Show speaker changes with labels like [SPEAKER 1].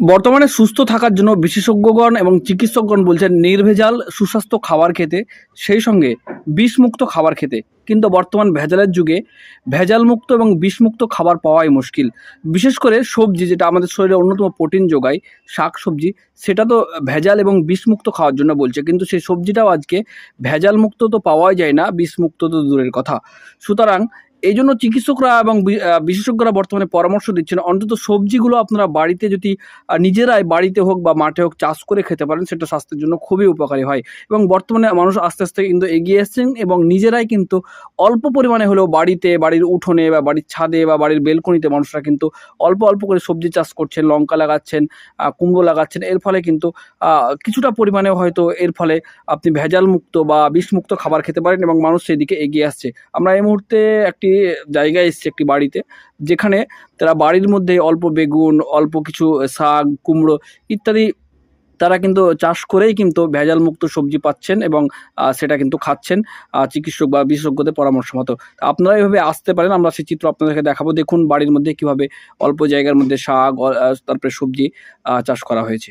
[SPEAKER 1] বর্তমানে সুস্থ থাকার জন্য বিশেষজ্ঞগণ এবং চিকিৎসকগণ বলছেন নির্ভেজাল, সুস্বাস্থ্য খাবার খেতে, সেই সঙ্গে বিষমুক্ত খাবার খেতে। কিন্তু বর্তমান ভেজালের যুগে ভেজালমুক্ত এবং বিষমুক্ত খাবার পাওয়াই মুশকিল। বিশেষ করে সবজি, যেটা আমাদের শরীরে অন্যতম প্রোটিন যোগায় শাক সবজি সেটা তো ভেজাল এবং বিষমুক্ত খাওয়ার জন্য বলছে। কিন্তু সেই সবজিটাও আজকে ভেজালমুক্ত তো পাওয়াই যায় না, বিষমুক্ত তো দূরের কথা। সুতরাং এই জন্য চিকিৎসকরা এবং বিশেষজ্ঞরা বর্তমানে পরামর্শ দিচ্ছেন, অন্তত সবজিগুলো আপনারা বাড়িতে যদি নিজেরাই বাড়িতে হোক বা মাঠে হোক চাষ করে খেতে পারেন, সেটা স্বাস্থ্যের জন্য খুবই উপকারী হয়। এবং বর্তমানে মানুষ আস্তে আস্তে কিন্তু এগিয়ে এসছেন এবং নিজেরাই কিন্তু অল্প পরিমাণে হলেও বাড়িতে, বাড়ির উঠোনে বা বাড়ির ছাদে বা বাড়ির বেলকনিতে মানুষরা কিন্তু অল্প অল্প করে সবজি চাষ করছেন, লঙ্কা লাগাচ্ছেন কুমড়ো লাগাচ্ছেন। এর ফলে কিন্তু কিছুটা পরিমাণে হয়তো এর ফলে আপনি ভেজাল মুক্ত বা বিষমুক্ত খাবার খেতে পারেন এবং মানুষ সেদিকে এগিয়ে আসছে। আমরা এই মুহূর্তে একটি জায়গায় এসছে একটি বাড়িতে, যেখানে তারা বাড়ির মধ্যে অল্প বেগুন, অল্প কিছু শাক, কুমড়ো ইত্যাদি তারা কিন্তু চাষ করেই কিন্তু ভেজাল মুক্ত সবজি পাচ্ছেন এবং সেটা কিন্তু খাচ্ছেন চিকিৎসক বা বিশেষজ্ঞদের পরামর্শ মতো। আপনারা এইভাবে আসতে পারেন, আমরা সেই চিত্র আপনাদেরকে দেখাবো। দেখুন বাড়ির মধ্যে কীভাবে অল্প জায়গার মধ্যে শাক তারপরে সবজি চাষ করা হয়েছে।